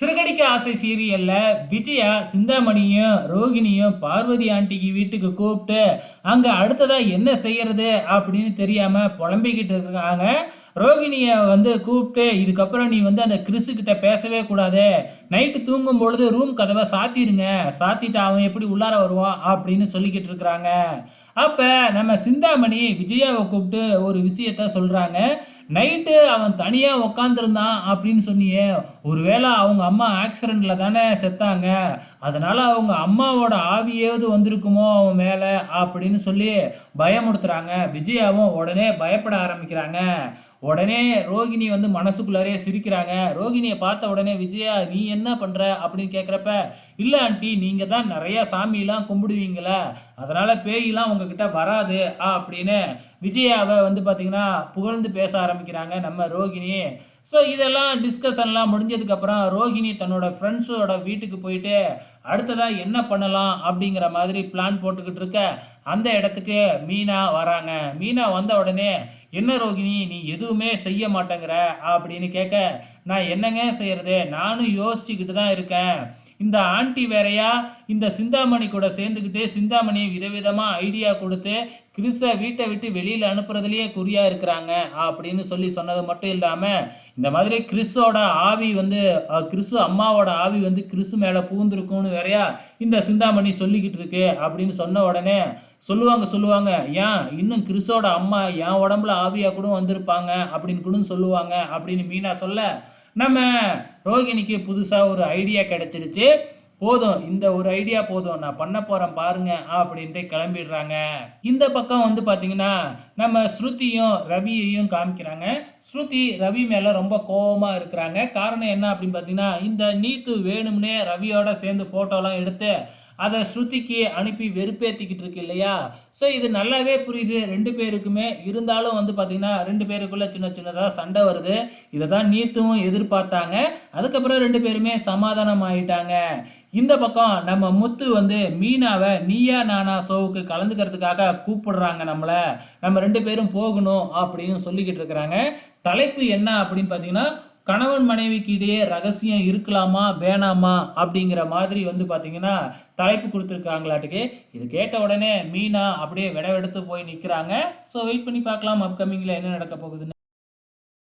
சிறுகடிக்க ஆசை சீரியல்ல விஜயா சிந்தாமணியும் ரோகிணியும் பார்வதி ஆண்டிக்கு வீட்டுக்கு கூப்பிட்டு அங்க அடுத்ததா என்ன செய்யறது? அப்படின்னு தெரியாம புலம்பிக்கிட்டு இருக்காங்க. ரோகிணியை வந்து கூப்பிட்டு இதுக்கப்புறம் நீ வந்து அந்த கிறிஸு கிட்ட பேசவே கூடாது. நைட்டு தூங்கும் பொழுது ரூம் கதவை சாத்திடுங்க சாத்திட்டு அவன் எப்படி உள்ளார வருவான்? அப்படின்னு சொல்லிக்கிட்டு இருக்கிறாங்க அப்ப நம்ம சிந்தாமணி விஜயாவை கூப்பிட்டு ஒரு விஷயத்த சொல்றாங்க. நைட்டு அவன் தனியாக உக்காந்துருந்தான் அப்படின்னு சொன்னியே ஒருவேளை அவங்க அம்மா ஆக்சிடெண்ட்டில் தானே செத்தாங்க அதனால அவங்க அம்மாவோட ஆவியாவது வந்திருக்குமோ அவன் மேல அப்படின்னு சொல்லி பயமுடுத்துகிறாங்க விஜயாவும் உடனே பயப்பட ஆரம்பிக்கிறாங்க. உடனே ரோகிணி வந்து மனசுக்குள்ளாரே சிரிக்கிறாங்க. ரோகிணியை பார்த்த உடனே விஜயா நீ என்ன பண்ணுற அப்படின்னு கேட்குறப்ப இல்லை ஆண்டி நீங்கள் தான் நிறையா சாமியெலாம் கும்பிடுவீங்களே. அதனால் பேயெலாம் உங்ககிட்ட வராது. அப்படின்னு விஜயாவை வந்து பார்த்தீங்கன்னா புகழ்ந்து பேச ஆரம்பிக்கிறாங்க நம்ம ரோகிணி. ஸோ இதெல்லாம் டிஸ்கஷன்லாம் முடிஞ்சதுக்கப்புறம் ரோகிணி தன்னோட ஃப்ரெண்ட்ஸோட வீட்டுக்கு போயிட்டு அடுத்ததாக என்ன பண்ணலாம் அப்படிங்கிற மாதிரி பிளான் போட்டுக்கிட்டு இருக்க. அந்த இடத்துக்கு மீனா வராங்க. மீனா வந்த உடனே என்ன ரோகிணி நீ எதுவுமே செய்ய மாட்டேங்கிற? அப்படின்னு கேட்க நான் என்னங்க செய்கிறது நானும் யோசிச்சுக்கிட்டு தான் இருக்கேன். இந்த ஆண்டி வேறையா? இந்த சிந்தாமணி கூட சேர்ந்துக்கிட்டு சிந்தாமணி விதவிதமாக ஐடியா கொடுத்து கிறிஸை வீட்டை விட்டு வெளியில் அனுப்புறதுலேயே குறியா இருக்கிறாங்க அப்படின்னு சொல்லி சொன்னது மட்டும் இல்லாமல் இந்த மாதிரி கிறிஸோட ஆவி வந்து கிறிஸு அம்மாவோட ஆவி வந்து கிறிஸு மேலே பூந்திருக்கும்னு வேறையா இந்த சிந்தாமணி சொல்லிக்கிட்டு இருக்கு அப்படின்னு சொன்ன உடனே சொல்லுவாங்க சொல்லுவாங்க. ஏன்? இன்னும் கிறிஸோட அம்மா என் உடம்புல ஆவியாக கூட வந்திருப்பாங்க அப்படின்னு கூட சொல்லுவாங்க அப்படின்னு மீனா சொல்ல நம்ம ரோகிணிக்கு புதுசாக ஒரு ஐடியா கிடைச்சிடுச்சு போதும் இந்த ஒரு ஐடியா போதும். நான் பண்ண போகிறேன் பாருங்க அப்படின்ட்டு கிளம்பிடுறாங்க. இந்த பக்கம் வந்து பார்த்தீங்கன்னா நம்ம ஸ்ருதியும் ரவியையும் காமிக்கிறாங்க. ஸ்ருதி ரவி மேலே ரொம்ப கோவமாக இருக்கிறாங்க. காரணம் என்ன அப்படின்னு பார்த்தீங்கன்னா இந்த நீத்து வேணும்னே ரவியோட சேர்ந்து ஃபோட்டோலாம் எடுத்து அதை ஸ்ருதிக்கு அனுப்பி வெறுப்பேற்றிக்கிட்டு இருக்கு இல்லையா? ஸோ இது நல்லாவே புரியுது. ரெண்டு பேருக்குமே இருந்தாலும் வந்து பார்த்திங்கன்னா ரெண்டு பேருக்குள்ளே சின்ன சின்னதாக சண்டை வருது. இதை தான் நீத்தும் எதிர்பார்த்தாங்க. அதுக்கப்புறம் ரெண்டு பேருமே சமாதானம் ஆயிட்டாங்க. இந்த பக்கம் நம்ம முத்து வந்து மீனாவை நீயா நானா ஷோவுக்கு கலந்துக்கிறதுக்காக கூப்பிடுறாங்க நம்மளை. நம்ம ரெண்டு பேரும் போகணும் அப்படின்னு சொல்லிக்கிட்டு இருக்கிறாங்க. தலைப்பு என்ன அப்படின்னு பார்த்தீங்கன்னா கணவன் மனைவிக்கு இடையே ரகசியம் இருக்கலாமா வேணாமா அப்படிங்கிற மாதிரி வந்து பார்த்தீங்கன்னா தலைப்பு கொடுத்துருக்காங்களாட்டுக்கு. இது கேட்ட உடனே மீனா அப்படியே விடவெடுத்து போய் நிற்கிறாங்க ஸோ வெயிட் பண்ணி பார்க்கலாம். அப்கமிங்கில் என்ன நடக்க போகுதுன்னு.